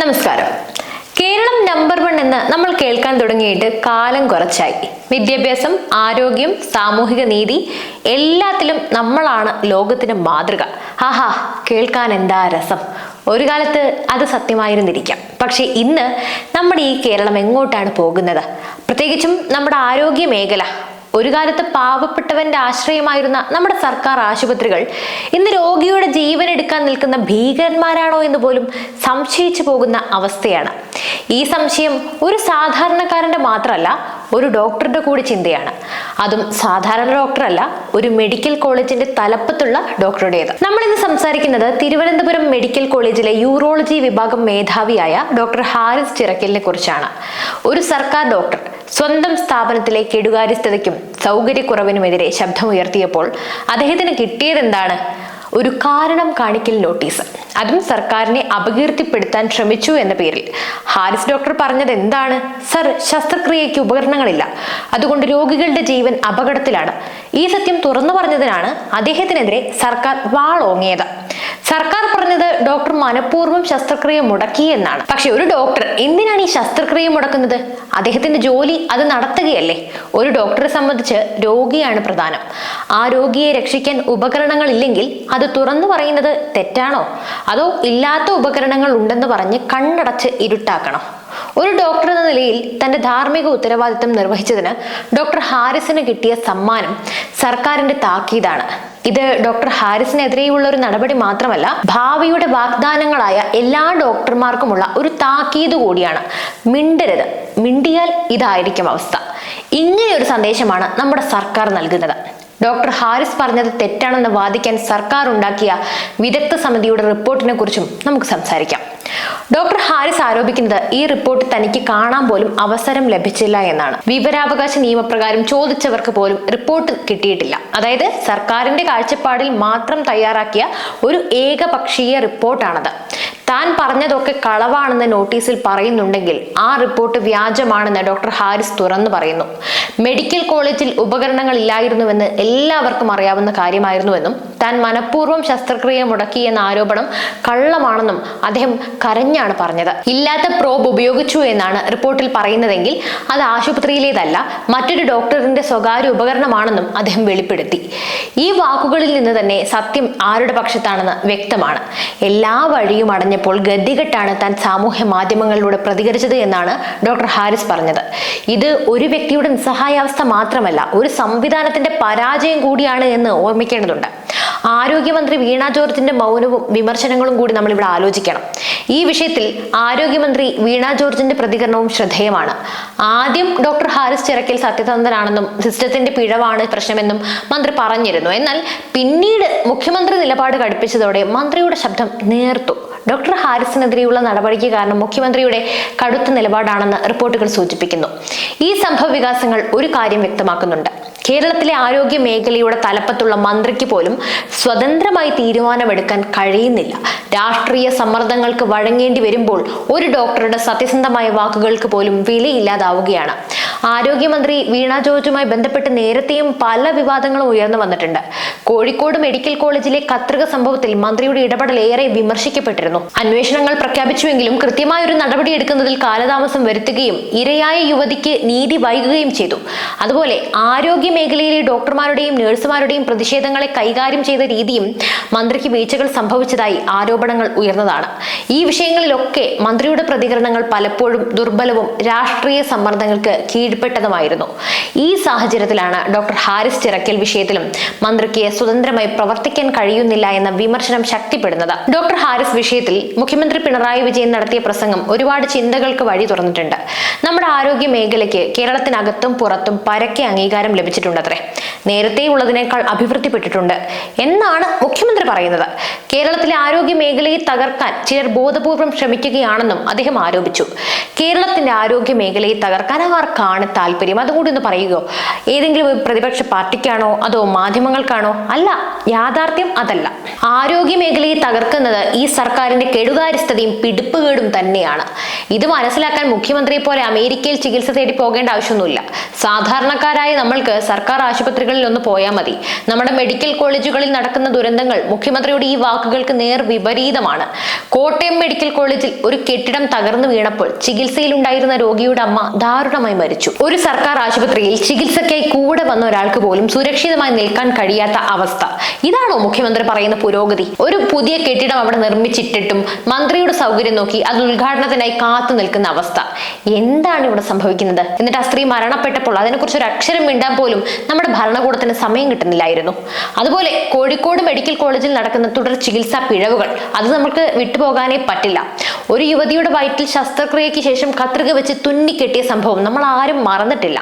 നമസ്കാരം. Keralam number one എന്ന് നമ്മൾ കേൾക്കാൻ തുടങ്ങിയിട്ട് കാലം കുറച്ചായി. വിദ്യാഭ്യാസം ആരോഗ്യം സാമൂഹിക നീതി എല്ലാത്തിലും നമ്മളാണ് ലോകത്തിന് മാതൃക. ആഹാ കേൾക്കാൻ എന്താ രസം? ഒരു കാലത്ത് അത് സത്യമായിരുന്നിരിക്കാം. പക്ഷെ ഇന്ന് നമ്മുടെ ഈ കേരളം എങ്ങോട്ടാണ് പോകുന്നത്? പ്രത്യേകിച്ചും നമ്മുടെ ആരോഗ്യ മേഖല ഒരു കാലത്ത് പാവപ്പെട്ടവന്റെ ആശ്രയമായിരുന്ന നമ്മുടെ സർക്കാർ ആശുപത്രികൾ ഇന്ന് രോഗിയുടെ ജീവൻ എടുക്കാൻ നിൽക്കുന്ന ഭീകരന്മാരാണോ എന്ന് പോലും സംശയിച്ചു പോകുന്ന അവസ്ഥയാണ്. ഈ സംശയം ഒരു സാധാരണക്കാരന്റെ മാത്രമല്ല ഒരു ഡോക്ടറുടെ കൂടി ചിന്തയാണ്. അതും സാധാരണ ഡോക്ടറല്ല ഒരു മെഡിക്കൽ കോളേജിന്റെ തലപ്പത്തുള്ള ഡോക്ടറുടേത്. നമ്മൾ ഇന്ന് സംസാരിക്കുന്നത് തിരുവനന്തപുരം മെഡിക്കൽ കോളേജിലെ യൂറോളജി വിഭാഗം മേധാവിയായ ഡോക്ടർ ഹാരിസ് ചിറക്കലിനെ കുറിച്ചാണ്. ഒരു സർക്കാർ ഡോക്ടർ സ്വന്തം സ്ഥാപനത്തിലെ കെടുകാര്യസ്ഥതയ്ക്കും സൗകര്യക്കുറവിനുമെതിരെ ശബ്ദമുയർത്തിയപ്പോൾ അദ്ദേഹത്തിന് കിട്ടിയതെന്താണ്? ഒരു കാരണം കാണിക്കൽ നോട്ടീസ്. അതും സർക്കാരിനെ അപകീർത്തിപ്പെടുത്താൻ ശ്രമിച്ചു എന്ന പേരിൽ. ഹാരിസ് ഡോക്ടർ പറഞ്ഞത് എന്താണ്? സർ ശസ്ത്രക്രിയയ്ക്ക് ഉപകരണങ്ങളില്ല. അതുകൊണ്ട് രോഗികളുടെ ജീവൻ അപകടത്തിലാണ്. ഈ സത്യം തുറന്നു പറഞ്ഞതിനാണ് അദ്ദേഹത്തിനെതിരെ സർക്കാർ വാളോങ്ങിയത്. സർക്കാർ പറഞ്ഞത് ഡോക്ടർ മനഃപൂർവം ശസ്ത്രക്രിയ മുടക്കി എന്നാണ്. പക്ഷെ ഒരു ഡോക്ടർ എന്തിനാണ് ഈ ശസ്ത്രക്രിയ മുടക്കുന്നത്? അദ്ദേഹത്തിന്റെ ജോലി അത് നടത്തുകയല്ലേ? ഒരു ഡോക്ടറെ സംബന്ധിച്ച് രോഗിയാണ് പ്രധാനം. ആ രോഗിയെ രക്ഷിക്കാൻ ഉപകരണങ്ങൾ ഇല്ലെങ്കിൽ അത് തുറന്നു പറയുന്നത് തെറ്റാണോ? അതോ ഇല്ലാത്ത ഉപകരണങ്ങൾ ഉണ്ടെന്ന് പറഞ്ഞ് കണ്ണടച്ച് ഇരുട്ടാക്കണം? ഒരു ഡോക്ടർ എന്ന നിലയിൽ തന്റെ ധാർമ്മിക ഉത്തരവാദിത്തം നിർവഹിച്ചതിന് ഡോക്ടർ ഹാരിസിന് കിട്ടിയ സമ്മാനം സർക്കാരിന്റെ താക്കീതാണ്. ഇത് ഡോക്ടർ ഹാരിസിനെതിരെയുള്ള ഒരു നടപടി മാത്രമല്ല ഭാവിയുടെ വാഗ്ദാനങ്ങളായ എല്ലാ ഡോക്ടർമാർക്കുമുള്ള ഒരു താക്കീത് കൂടിയാണ്. മിണ്ടരുത്. മിണ്ടിയാൽ ഇതായിരിക്കും അവസ്ഥ. ഇങ്ങനെ ഒരു സന്ദേശമാണ് നമ്മുടെ സർക്കാർ നൽകുന്നത്. ഡോക്ടർ ഹാരിസ് പറഞ്ഞത് തെറ്റാണെന്ന് വാദിക്കാൻ സർക്കാർ ഉണ്ടാക്കിയ വിദഗ്ധ സമിതിയുടെ റിപ്പോർട്ടിനെ കുറിച്ചും നമുക്ക് സംസാരിക്കാം. ഡോക്ടർ ഹാരിസ് ആരോപിക്കുന്നത് ഈ റിപ്പോർട്ട് തനിക്ക് കാണാൻ പോലും അവസരം ലഭിച്ചില്ല എന്നാണ്. വിവരാവകാശ നിയമപ്രകാരം ചോദിച്ചവർക്ക് പോലും റിപ്പോർട്ട് കിട്ടിയിട്ടില്ല. അതായത് സർക്കാരിന്റെ കാഴ്ചപ്പാടിൽ മാത്രം തയ്യാറാക്കിയ ഒരു ഏകപക്ഷീയ റിപ്പോർട്ടാണത്. താൻ പറഞ്ഞതൊക്കെ കളവാണെന്ന് നോട്ടീസിൽ പറയുന്നുണ്ടെങ്കിൽ ആ റിപ്പോർട്ട് വ്യാജമാണെന്ന് ഡോക്ടർ ഹാരിസ് തുറന്നു പറയുന്നു. മെഡിക്കൽ കോളേജിൽ ഉപകരണങ്ങൾ ഇല്ലായിരുന്നുവെന്ന് എല്ലാവർക്കും അറിയാവുന്ന കാര്യമായിരുന്നുവെന്നും താൻ മനഃപൂർവം ശസ്ത്രക്രിയ മുടക്കി എന്ന ആരോപണം കള്ളമാണെന്നും അദ്ദേഹം കരഞ്ഞാണ് പറഞ്ഞത്. ഇല്ലാത്ത പ്രോബ് ഉപയോഗിച്ചു എന്നാണ് റിപ്പോർട്ടിൽ പറയുന്നതെങ്കിൽ അത് ആശുപത്രിയിലേതല്ല മറ്റൊരു ഡോക്ടറിന്റെ സ്വകാര്യ ഉപകരണമാണെന്നും അദ്ദേഹം വെളിപ്പെടുത്തി. ഈ വാക്കുകളിൽ നിന്ന് തന്നെ സത്യം ആരുടെ പക്ഷത്താണെന്ന് വ്യക്തമാണ്. എല്ലാ വഴിയും അടഞ്ഞപ്പോൾ ഗതികെട്ടാണ് താൻ സാമൂഹ്യ മാധ്യമങ്ങളിലൂടെ പ്രതികരിച്ചത് എന്നാണ് ഡോക്ടർ ഹാരിസ് പറഞ്ഞത്. ഇത് ഒരു വ്യക്തിയുടെ നിസ്സഹായാവസ്ഥ മാത്രമല്ല ഒരു സംവിധാനത്തിന്റെ പരാജയം കൂടിയാണ് എന്ന് ഓർമ്മിക്കേണ്ടതുണ്ട്. ആരോഗ്യമന്ത്രി വീണ ജോർജിന്റെ മൗനവും വിമർശനങ്ങളും കൂടി നമ്മൾ ഇവിടെ ആലോചിക്കണം. ഈ വിഷയത്തിൽ ആരോഗ്യമന്ത്രി വീണ ജോർജിന്റെ പ്രതികരണവും ശ്രദ്ധേയമാണ്. ആദ്യം ഡോക്ടർ ഹാരിസ് ചിറക്കിൽ സത്യസന്ധനാണെന്നും സിസ്റ്റത്തിന്റെ പിഴവാണ് പ്രശ്നമെന്നും മന്ത്രി പറഞ്ഞിരുന്നു. എന്നാൽ പിന്നീട് മുഖ്യമന്ത്രി നിലപാട് കടുപ്പിച്ചതോടെ മന്ത്രിയുടെ ശബ്ദം നേർത്തു. ഡോക്ടർ ഹാരിസിനെതിരെയുള്ള നടപടിക്ക് കാരണം മുഖ്യമന്ത്രിയുടെ കടുത്ത നിലപാടാണെന്ന് റിപ്പോർട്ടുകൾ സൂചിപ്പിക്കുന്നു. ഈ സംഭവ വികാസങ്ങൾ ഒരു കാര്യം വ്യക്തമാക്കുന്നുണ്ട്. കേരളത്തിലെ ആരോഗ്യ മേഖലയുടെ തലപ്പത്തുള്ള മന്ത്രിക്ക് പോലും സ്വതന്ത്രമായി തീരുമാനമെടുക്കാൻ കഴിയുന്നില്ല. രാഷ്ട്രീയ സമ്മർദ്ദങ്ങൾക്ക് വഴങ്ങേണ്ടി വരുമ്പോൾ ഒരു ഡോക്ടറുടെ സത്യസന്ധമായ വാക്കുകൾക്ക് പോലും വിലയില്ലാതാവുകയാണ്. ആരോഗ്യമന്ത്രി വീണ ജോർജുമായി ബന്ധപ്പെട്ട് നേരത്തെയും പല വിവാദങ്ങളും ഉയർന്നു വന്നിട്ടുണ്ട്. കോഴിക്കോട് മെഡിക്കൽ കോളേജിലെ കത്രിക സംഭവത്തിൽ മന്ത്രിയുടെ ഇടപെടൽ ഏറെ വിമർശിക്കപ്പെട്ടിരുന്നു. അന്വേഷണങ്ങൾ പ്രഖ്യാപിച്ചുവെങ്കിലും കൃത്യമായ ഒരു നടപടി എടുക്കുന്നതിൽ കാലതാമസം വരുത്തുകയും ഇരയായ യുവതിക്ക് നീതി വൈകുകയും ചെയ്തു. അതുപോലെ ആരോഗ്യ മേഖലയിലെ ഡോക്ടർമാരുടെയും നഴ്സുമാരുടെയും പ്രതിഷേധങ്ങളെ കൈകാര്യം ചെയ്ത രീതിയും മന്ത്രിക്ക് വീഴ്ചകൾ സംഭവിച്ചതായി ആരോപണങ്ങൾ ഉയർന്നതാണ്. ഈ വിഷയങ്ങളിലൊക്കെ മന്ത്രിയുടെ പ്രതികരണങ്ങൾ പലപ്പോഴും ദുർബലവും രാഷ്ട്രീയ സമ്മർദ്ദങ്ങൾക്ക് കീഴ്പ്പെട്ടതുമായിരുന്നു ഈ സാഹചര്യത്തിലാണ് ഡോക്ടർ ഹാരിസ് ചിറക്കൽ വിഷയത്തിലും മന്ത്രിക്ക് സ്വതന്ത്രമായി പ്രവർത്തിക്കാൻ കഴിയുന്നില്ല എന്ന വിമർശനം ശക്തിപ്പെടുന്നത്. ഡോക്ടർ ഹാരിസ് വിഷയത്തിൽ മുഖ്യമന്ത്രി പിണറായി വിജയൻ നടത്തിയ പ്രസംഗം ഒരുപാട് ചിന്തകൾക്ക് വഴി തുറന്നിട്ടുണ്ട്. നമ്മുടെ ആരോഗ്യ മേഖലയ്ക്ക് കേരളത്തിനകത്തും പുറത്തും പരക്കെ അംഗീകാരം ലഭിച്ചിട്ടുണ്ടത്രേ. നേരത്തെ ഉള്ളതിനേക്കാൾ അഭിവൃദ്ധിപ്പെട്ടിട്ടുണ്ട്. എന്നാണ് മുഖ്യമന്ത്രി പറയുന്നത്. കേരളത്തിലെ ആരോഗ്യ മേഖലയെ തകർക്കാൻ ചിലർ ബോധപൂർവം ശ്രമിക്കുകയാണെന്നും അദ്ദേഹം ആരോപിച്ചു. കേരളത്തിന്റെ ആരോഗ്യ മേഖലയെ തകർക്കാൻ ആർക്കാണ് താല്പര്യം? അതുകൂടി ഒന്ന് പറയുകയോ? ഏതെങ്കിലും ഒരു പ്രതിപക്ഷ പാർട്ടിക്കാണോ? അതോ മാധ്യമങ്ങൾക്കാണോ? അല്ല യാഥാർത്ഥ്യം അതല്ല. ആരോഗ്യ മേഖലയെ തകർക്കുന്നത് ഈ സർക്കാരിന്റെ കെടുകാര്യസ്ഥതയും പിടിപ്പുകേടും തന്നെയാണ്. ഇത് മനസ്സിലാക്കാൻ മുഖ്യമന്ത്രിയെ പോലെ അമേരിക്കയിൽ ചികിത്സ തേടി പോകേണ്ട ആവശ്യമൊന്നുമില്ല. സാധാരണക്കാരായ നമ്മൾക്ക് സർക്കാർ ആശുപത്രികളിൽ ഒന്ന് പോയാൽ മതി. നമ്മുടെ മെഡിക്കൽ കോളേജുകളിൽ നടക്കുന്ന ദുരന്തങ്ങൾ മുഖ്യമന്ത്രിയുടെ ഈ വാക്കുകൾക്ക് നേർ വിപരീതമാണ്. കോട്ടയം മെഡിക്കൽ കോളേജിൽ ഒരു കെട്ടിടം തകർന്നു വീണപ്പോൾ ചികിത്സയിലുണ്ടായിരുന്ന രോഗിയുടെ അമ്മ ദാരുണമായി മരിച്ചു. ഒരു സർക്കാർ ആശുപത്രിയിൽ ചികിത്സയ്ക്കായി കൂടെ വന്ന ഒരാൾക്ക് പോലും സുരക്ഷിതമായി നിൽക്കാൻ കഴിയാത്ത അവസ്ഥ. ഇതാണോ മുഖ്യമന്ത്രി പറയുന്ന പുരോഗതി? ഒരു പുതിയ കെട്ടിടം അവിടെ നിർമ്മിച്ചിട്ടിട്ടും മന്ത്രിയുടെ സൗകര്യം നോക്കി അത് ഉദ്ഘാടനത്തിനായി കാത്തു നിൽക്കുന്ന അവസ്ഥ. എന്താണ് ഇവിടെ സംഭവിക്കുന്നത്? എന്നിട്ട് ആ സ്ത്രീ മരണപ്പെട്ടപ്പോൾ അതിനെക്കുറിച്ച് ഒരു അക്ഷരം മിണ്ടാൻ പോലും നമ്മുടെ ഭരണകൂടത്തിന് സമയം കിട്ടുന്നില്ലായിരുന്നു. അതുപോലെ കോഴിക്കോട് മെഡിക്കൽ കോളേജിൽ നടക്കുന്ന തുടർ ചികിത്സാ പിഴവുകൾ അത് നമുക്ക് വിട്ടുപോകാനേ പറ്റില്ല. ഒരു യുവതിയുടെ വയറ്റിൽ ശസ്ത്രക്രിയയ്ക്ക് ശേഷം കത്രിക വെച്ച് തുന്നിക്കെട്ടിയ സംഭവം നമ്മൾ ആരും മറന്നിട്ടില്ല.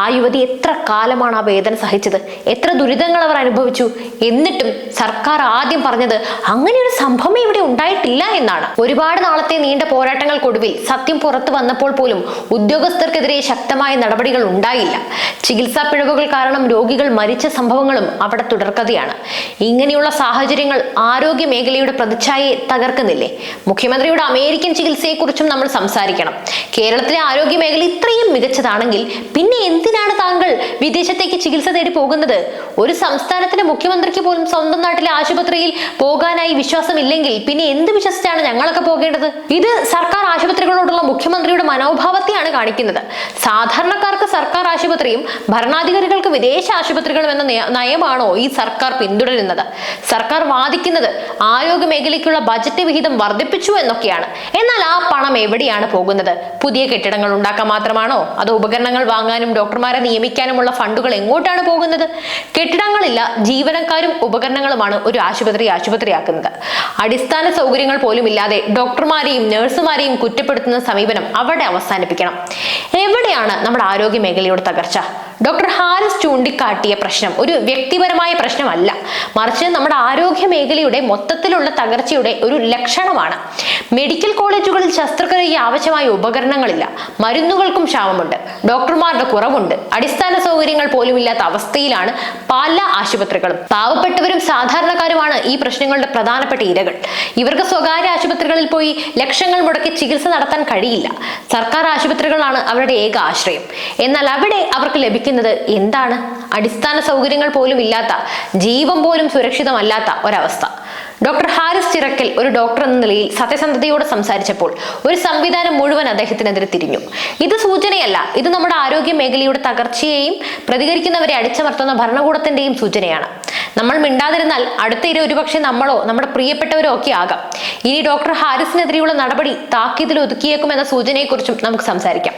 ആ യുവതി എത്ര കാലമാണ് ആ വേദന സഹിച്ചത്? എത്ര ദുരിതങ്ങൾ അവർ അനുഭവിച്ചു? എന്നിട്ടും സർക്കാർ ആദ്യം പറഞ്ഞത് അങ്ങനെ ഒരു സംഭവം ഇവിടെ ഉണ്ടായിട്ടില്ല എന്നാണ്. ഒരുപാട് നാളത്തെ നീണ്ട പോരാട്ടങ്ങൾക്കൊടുവിൽ സത്യം പുറത്തു വന്നപ്പോൾ പോലും ഉദ്യോഗസ്ഥർക്കെതിരെ ശക്തമായ നടപടികൾ ഉണ്ടായില്ല. ചികിത്സാ പിഴവുകൾ കാരണം രോഗികൾ മരിച്ച സംഭവങ്ങളും അവിടെ തുടർക്കഥയാണ്. ഇങ്ങനെയുള്ള സാഹചര്യങ്ങൾ ആരോഗ്യ മേഖലയുടെ പ്രതിച്ഛായയെ തകർക്കുന്നില്ലേ? മുഖ്യമന്ത്രിയുടെ അമേരിക്കൻ ചികിത്സയെക്കുറിച്ചും നമ്മൾ സംസാരിക്കണം. കേരളത്തിലെ ആരോഗ്യ മേഖല ഇത്രയും മികച്ചതാണെങ്കിൽ പിന്നെ എന്തിനാണ് താങ്കൾ വിദേശത്തേക്ക് ചികിത്സ തേടി പോകുന്നത്? ഒരു സംസ്ഥാനത്തിന്റെ മുഖ്യമന്ത്രിക്ക് പോലും സ്വന്തം നാട്ടിലെ ആശുപത്രിയിൽ പോകാനായി വിശ്വാസമില്ലെങ്കിൽ പിന്നെ എന്ത് വിശ്വസിച്ചാണ് ഞങ്ങളൊക്കെ പോകേണ്ടത്? ഇത് സർക്കാർ ആശുപത്രികളോടുള്ള മുഖ്യമന്ത്രിയുടെ മനോഭാവത്തെയാണ് കാണിക്കുന്നത്. സാധാരണക്കാർക്ക് സർക്കാർ ആശുപത്രിയും ഭരണാധികാരികൾക്ക് വിദേശ ആശുപത്രികളും എന്ന നയമാണോ ഈ സർക്കാർ പിന്തുടരുന്നത്? സർക്കാർ വാദിക്കുന്നത് ആരോഗ്യ മേഖലയ്ക്കുള്ള ബജറ്റ് വിഹിതം വർദ്ധിപ്പിച്ചു എന്നൊക്കെയാണ്. എന്നാൽ ആ പണം എവിടെയാണ് പോകുന്നത്? പുതിയ കെട്ടിടങ്ങൾ ഉണ്ടാക്കാൻ മാത്രമാണോ? അതോ ഉപകരണങ്ങൾ വാങ്ങാനും ഡോക്ടർമാരെ നിയമിക്കാനുമുള്ള ഫണ്ടുകൾ എങ്ങോട്ടാണ് പോകുന്നത്? കെട്ടിടങ്ങളില്ല ജീവനക്കാരും ഉപകരണങ്ങളുമാണ് ഒരു ആശുപത്രി ആശുപത്രിയാക്കുന്നത്. അടിസ്ഥാന സൗകര്യങ്ങൾ പോലും ഇല്ലാതെ ഡോക്ടർമാരെയും നഴ്സുമാരെയും കുറ്റപ്പെടുത്തുന്ന സമീപനം അവിടെ അവസാനിപ്പിക്കണം. എവിടെയാണ് നമ്മുടെ ആരോഗ്യ മേഖലയുടെ തകർച്ച? ഡോക്ടർ ഹാരിസ് ചൂണ്ടിക്കാട്ടിയ പ്രശ്നം ഒരു വ്യക്തിപരമായ പ്രശ്നമല്ല. മറിച്ച് നമ്മുടെ ആരോഗ്യ മേഖലയുടെ മൊത്തത്തിലുള്ള തകർച്ചയുടെ ഒരു ലക്ഷണമാണ്. മെഡിക്കൽ കോളേജുകളിൽ ശസ്ത്രക്രിയയ്ക്ക് ആവശ്യമായ ഉപകരണങ്ങളില്ല. മരുന്നുകൾക്കും ക്ഷാമമുണ്ട്. ഡോക്ടർമാരുടെ കുറവുണ്ട്. അടിസ്ഥാന സൗകര്യങ്ങൾ പോലും ഇല്ലാത്ത അവസ്ഥയിലാണ് പല ആശുപത്രികളും. പാവപ്പെട്ടവരും സാധാരണക്കാരുമാണ് ഈ പ്രശ്നങ്ങളുടെ പ്രധാനപ്പെട്ട ഇരകൾ. ഇവർക്ക് സ്വകാര്യ ആശുപത്രികളിൽ പോയി ലക്ഷങ്ങൾ മുടക്കി ചികിത്സ നടത്താൻ കഴിയില്ല. സർക്കാർ ആശുപത്രികളാണ് അവരുടെ ഏക ആശ്രയം. എന്നാൽ അവിടെ അവർക്ക് ലഭിക്കുന്നത് എന്താണ്? അടിസ്ഥാന സൗകര്യങ്ങൾ പോലും ഇല്ലാത്ത ജീവൻ പോലും സുരക്ഷിതമല്ലാത്ത ഒരവസ്ഥ. ഡോക്ടർ ഹാരിസ് ചിറക്കൽ ഒരു ഡോക്ടർ എന്ന നിലയിൽ സത്യസന്ധതയോടെ സംസാരിച്ചപ്പോൾ ഒരു സംവിധാനം മുഴുവൻ അദ്ദേഹത്തിനെതിരെ തിരിഞ്ഞു. ഇത് സൂചനയല്ല ഇത് നമ്മുടെ ആരോഗ്യ മേഖലയുടെ തകർച്ചയെയും പ്രതികരിക്കുന്നവരെ അടിച്ചമർത്തുന്ന ഭരണകൂടത്തിന്റെയും സൂചനയാണ്. നമ്മൾ മിണ്ടാതിരുന്നാൽ അടുത്ത ഇര ഒരുപക്ഷെ നമ്മളോ നമ്മുടെ പ്രിയപ്പെട്ടവരോ ഒക്കെ ആകാം. ഇനി ഡോക്ടർ ഹാരിസിനെതിരെയുള്ള നടപടി താക്കീതിൽ ഒതുക്കിയേക്കുമെന്ന സൂചനയെക്കുറിച്ചും നമുക്ക് സംസാരിക്കാം.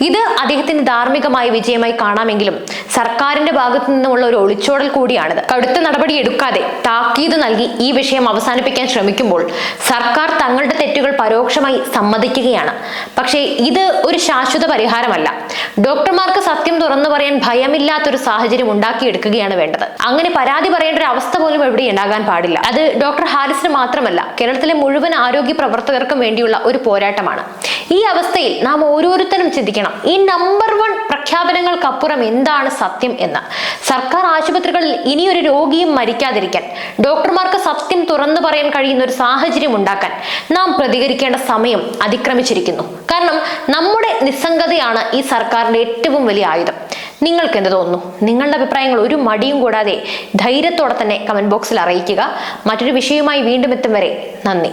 ഇത് അദ്ദേഹത്തിന് ധാർമ്മികമായ വിജയമായി കാണാമെങ്കിലും സർക്കാരിന്റെ ഭാഗത്തു നിന്നുമുള്ള ഒരു ഒളിച്ചോടൽ കൂടിയാണിത്. കടുത്ത നടപടി എടുക്കാതെ താക്കീത് നൽകി ഈ വിഷയം അവസാനിപ്പിക്കാൻ ശ്രമിക്കുമ്പോൾ സർക്കാർ തങ്ങളുടെ തെറ്റുകൾ പരോക്ഷമായി സമ്മതിക്കുകയാണ്. പക്ഷേ ഇത് ഒരു ശാശ്വത പരിഹാരമല്ല. ഡോക്ടർമാർക്ക് സത്യം തുറന്നു പറയാൻ ഭയമില്ലാത്തൊരു സാഹചര്യം ഉണ്ടാക്കിയെടുക്കുകയാണ് വേണ്ടത്. അങ്ങനെ പരാതി പറയേണ്ട ഒരു അവസ്ഥ പോലും എവിടെ ഉണ്ടാകാൻ പാടില്ല. അത് ഡോക്ടർ ഹാരിസിന് മാത്രമല്ല കേരളത്തിലെ മുഴുവൻ ആരോഗ്യ പ്രവർത്തകർക്കും വേണ്ടിയുള്ള ഒരു പോരാട്ടമാണ്. ഈ അവസ്ഥയിൽ നാം ഓരോരുത്തരും ചിന്തിക്കണം ഈ നമ്പർ വൺ പ്രഖ്യാപനങ്ങൾക്കപ്പുറം എന്താണ് സത്യം എന്ന്. സർക്കാർ ആശുപത്രികളിൽ ഇനിയൊരു രോഗിയും മരിക്കാതിരിക്കാൻ ഡോക്ടർമാർക്ക് സത്യം തുറന്നു പറയാൻ കഴിയുന്ന ഒരു സാഹചര്യം ഉണ്ടാക്കാൻ നാം പ്രതികരിക്കേണ്ട സമയം അതിക്രമിച്ചിരിക്കുന്നു. കാരണം നമ്മുടെ നിസ്സംഗതയാണ് ഈ സർക്കാരിന്റെ ഏറ്റവും വലിയ ആയുധം. നിങ്ങൾക്ക് എന്ത് തോന്നുന്നു? നിങ്ങളുടെ അഭിപ്രായങ്ങൾ ഒരു മടിയും കൂടാതെ ധൈര്യത്തോടെ തന്നെ കമന്റ് ബോക്സിൽ അറിയിക്കുക. മറ്റൊരു വിഷയവുമായി വീണ്ടും എത്തും വരെ നന്ദി.